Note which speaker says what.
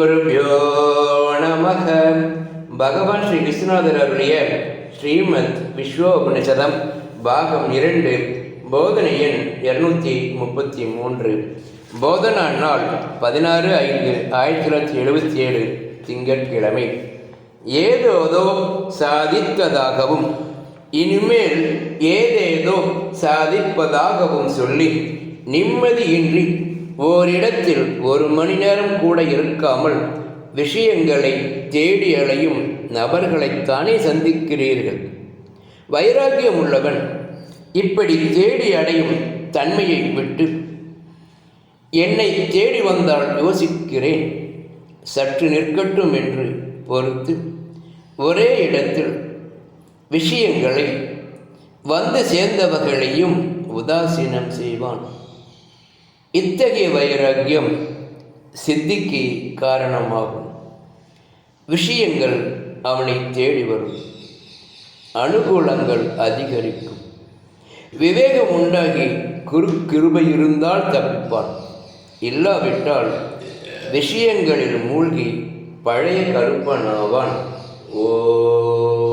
Speaker 1: ஸ்ரீகுருபியோ நமக. பகவான் ஸ்ரீ விஸ்வநாதர் அருளிய ஸ்ரீமத் விஸ்வோபனிஷதம் பாகம் இரண்டு போதனை எண் இருநூற்றி முப்பத்தி மூன்று. போதனா நாள் பதினாறு ஐந்து ஆயிரத்தி தொள்ளாயிரத்தி எழுபத்தி ஏழு திங்கட்கிழமை. ஏதோதோ சாதித்ததாகவும் இனிமேல் ஏதேதோ சாதிப்பதாகவும் சொல்லி நிம்மதியின்றி ஓரிடத்தில் ஒரு மணி நேரம் கூட இருக்காமல் விஷயங்களை தேடி அலையும் நபர்களைத்தானே சந்திக்கிறீர்கள். வைராக்கியம் உள்ளவன் இப்படி தேடி அடையும் தன்மையை விட்டு என்னை தேடி வந்தால் யோசிக்கிறேன். சற்று நிற்கட்டும் என்று பொறுத்து ஒரே இடத்தில் விஷயங்களை வந்து சேர்ந்தவர்களையும் உதாசீனம் செய்வான். இத்தகைய வைராக்கியம் சித்திக்கு காரணமாகும். விஷயங்கள் அவனை தேடி வரும். அனுகூலங்கள் அதிகரிக்கும். விவேகம் உண்டாகி குரு கிருபை இருந்தால் தப்பிப்பான். இல்லாவிட்டால் விஷயங்களில் மூழ்கி பழைய கருப்பனாவான். ஓ